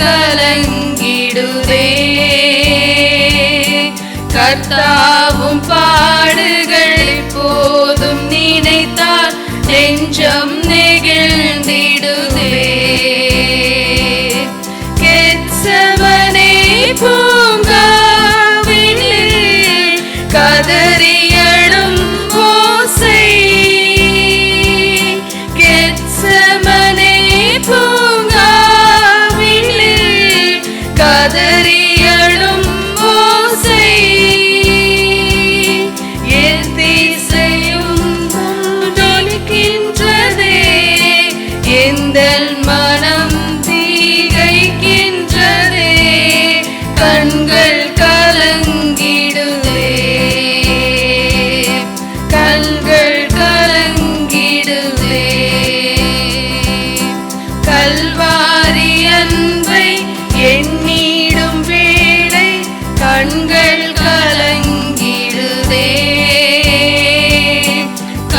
கலங்கிடுதே. கர்த்தா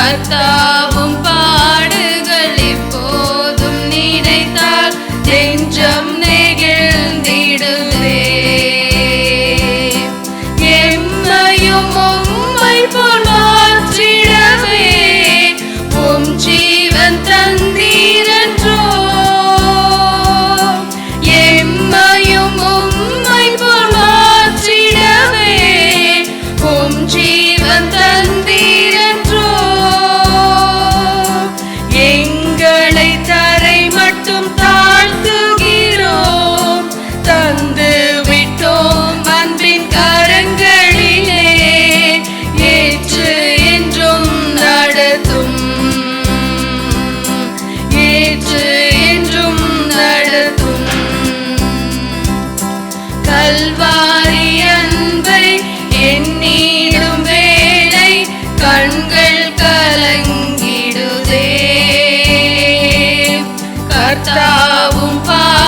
கர்த்தாவும் பாடுகள் எப்போதும் நினைத்தால் நெஞ்ச கலங்கிடுதே. கர்த்தாவும் பா